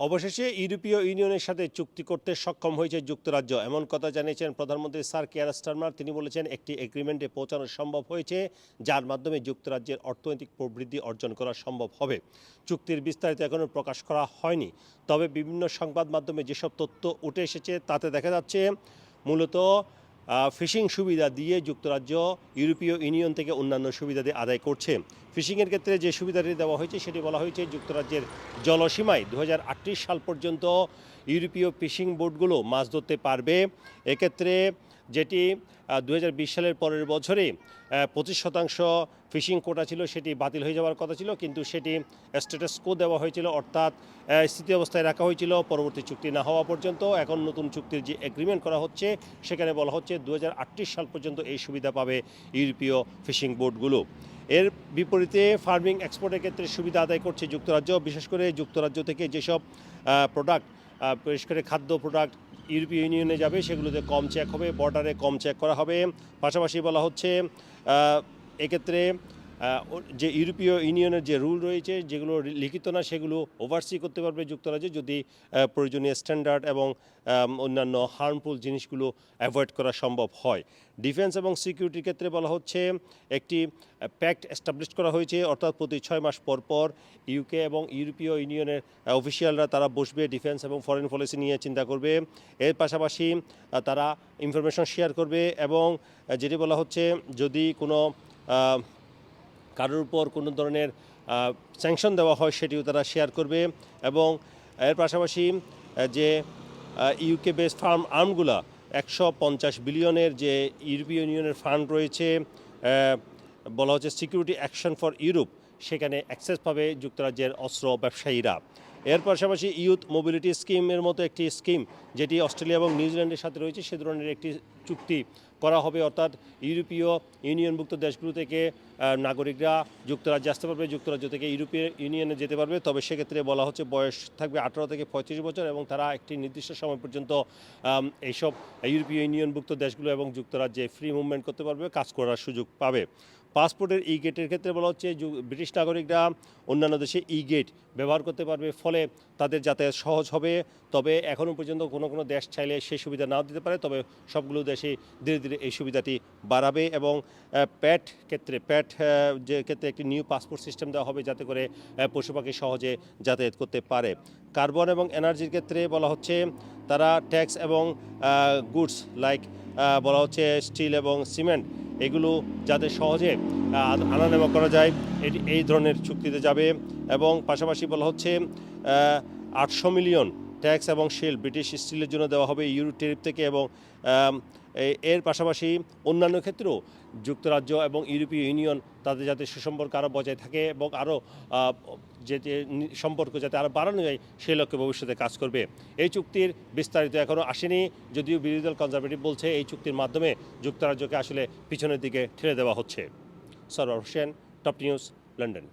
অবশেষে ইউরোপীয় ইউনিয়নের সাথে চুক্তি করতে সক্ষম হয়েছে যুক্তরাজ্য। এমন কথা জানিয়েছেন প্রধানমন্ত্রী স্যার কেয়ার স্টারমার। তিনি বলেছেন, একটি এগ্রিমেন্টে পৌঁছানো সম্ভব হয়েছে, যার মাধ্যমে যুক্তরাজ্যের অর্থনৈতিক প্রবৃদ্ধি অর্জন করা সম্ভব হবে। চুক্তির বিস্তারিত এখনও প্রকাশ করা হয়নি। তবে বিভিন্ন সংবাদ মাধ্যমে যেসব তথ্য উঠে এসেছে, তাতে দেখা যাচ্ছে, মূলত ফিশিং সুবিধা দিয়ে যুক্তরাজ্য ইউরোপীয় ইউনিয়ন থেকে অন্যান্য সুবিধা দিয়ে আদায় করছে। ফিশিংয়ের ক্ষেত্রে যে সুবিধাটি দেওয়া হয়েছে, সেটি বলা হয়েছে যুক্তরাজ্যের জলসীমায় দু হাজার আটত্রিশ সাল পর্যন্ত ইউরোপীয় ফিশিং বোটগুলো মাছ ধরতে পারবে। এক্ষেত্রে যেটি দু হাজার বিশ সালের পরের বছরে পঁচিশ শতাংশ ফিশিং কোটা ছিল, সেটি বাতিল হয়ে যাওয়ার কথা ছিল, কিন্তু সেটি স্ট্যাটাস কো দেওয়া হয়েছিল, অর্থাৎ স্থিতি অবস্থায় রাখা হয়েছিল পরবর্তী চুক্তি না হওয়া পর্যন্ত। এখন নতুন চুক্তির যে এগ্রিমেন্ট করা হচ্ছে, সেখানে বলা হচ্ছে দু হাজার আটত্রিশ সাল পর্যন্ত এই সুবিধা পাবে ইউরোপীয় ফিশিং বোটগুলো। এর বিপরীতে ফার্মিং এক্সপোর্টের ক্ষেত্রে সুবিধা আদায় করছে যুক্তরাজ্য, বিশেষ করে যুক্তরাজ্য থেকে যেসব প্রোডাক্ট বিশেষ করে খাদ্য প্রোডাক্ট ইউরোপীয় ইউনিয়নে যাবে, সেগুলোতে কম চেক হবে বর্ডারে কম চেক করা হবে। পাশাপাশি বলা হচ্ছে এক্ষেত্রে যে ইউরোপীয় ইউনিয়নের যে রুল রয়েছে, যেগুলো লিখিত না, সেগুলো ওভারসি করতে পারবে যুক্তরাজ্য যদি প্রয়োজনীয় স্ট্যান্ডার্ড এবং অন্যান্য হার্মফুল জিনিসগুলো অ্যাভয়েড করা সম্ভব হয়। ডিফেন্স এবং সিকিউরিটির ক্ষেত্রে বলা হচ্ছে, একটি প্যাক্ট এস্টাবলিশ করা হয়েছে, অর্থাৎ প্রতি ছয় মাস পর পর ইউকে এবং ইউরোপীয় ইউনিয়নের অফিসিয়ালরা তারা বসবে ডিফেন্স এবং ফরেন পলিসি নিয়ে চিন্তা করবে। এর পাশাপাশি তারা ইনফরমেশন শেয়ার করবে এবং যেটি বলা হচ্ছে, যদি কোনো কারোর উপর কোনো ধরনের স্যাংশন দেওয়া হয় সেটিও তারা শেয়ার করবে এবং এর পাশাপাশি যে ইউকে বেস ফার্ম আর্মগুলা একশো পঞ্চাশ বিলিয়নের যে ইউরোপীয় ইউনিয়নের ফান্ড রয়েছে বলা হচ্ছে সিকিউরিটি অ্যাকশন ফর ইউরোপ সেখানে অ্যাক্সেস পাবে যুক্তরাজ্যের অস্ত্র ব্যবসায়ীরা। এর পাশাপাশি ইউথ মোবিলিটি স্কিমের মতো একটি স্কিম যেটি অস্ট্রেলিয়া এবং নিউজিল্যান্ডের সাথে রয়েছে, সে ধরনের একটি চুক্তি করা হবে, অর্থাৎ ইউরোপীয় ইউনিয়নভুক্ত দেশগুলো থেকে নাগরিকরা যুক্তরাজ্যে আসতে পারবে, যুক্তরাজ্য থেকে ইউরোপীয় ইউনিয়নে যেতে পারবে। তবে সেক্ষেত্রে বলা হচ্ছে বয়স থাকবে আঠারো থেকে পঁয়ত্রিশ বছর এবং তারা একটি নির্দিষ্ট সময় পর্যন্ত এইসব ইউরোপীয় ইউনিয়নভুক্ত দেশগুলো এবং যুক্তরাজ্যে ফ্রি মুভমেন্ট করতে পারবে, কাজ করার সুযোগ পাবে। পাসপোর্টের ই গেটের ক্ষেত্রে বলা হচ্ছে ব্রিটিশ নাগরিকরা অন্যান্য দেশে ই গেট ব্যবহার করতে পারবে, ফলে তাদের যাতায়াত সহজ হবে। তবে এখনও পর্যন্ত কোনো কোনো দেশ চাইলে সেই সুবিধা নাও দিতে পারে, তবে সবগুলো দেশে ধীরে ধীরে এই সুবিধাটি বাড়াবে এবং প্যাট ক্ষেত্রে, প্যাট যে ক্ষেত্রে একটি নিউ পাসপোর্ট সিস্টেম দেওয়া হবে যাতে করে পশু পাখি সহজে যাতায়াত করতে পারে। কার্বন এবং এনার্জির ক্ষেত্রে বলা হচ্ছে তারা ট্যাক্স এবং গুডস লাইক বলা হচ্ছে স্টিল এবং সিমেন্ট এগুলো যাতে সহজে আনা নেওয়া করা যায়, এটি, এই ধরনের চুক্তিতে যাবে এবং পাশাপাশি বলা হচ্ছে আটশো মিলিয়ন ট্যাক্স এবং শেল ব্রিটিশ স্টিলের জন্য দেওয়া হবে ইউরো টেরিফ থেকে এবং এর পাশাপাশি অন্যান্য ক্ষেত্রেও যুক্তরাজ্য এবং ইউরোপীয় ইউনিয়ন তাদের যাতে সুসম্পর্ক আরও বজায় থাকে এবং আরও যে সম্পর্ক যাতে আরও বাড়ানো যায় সেই লক্ষ্যে ভবিষ্যতে কাজ করবে। এই চুক্তির বিস্তারিত এখনও আসেনি, যদিও বিরোধী দল কনজারভেটিভ বলছে এই চুক্তির মাধ্যমে যুক্তরাজ্যকে আসলে পিছনের দিকে ঠেলে দেওয়া হচ্ছে। Sarwar Hossain, top news, London.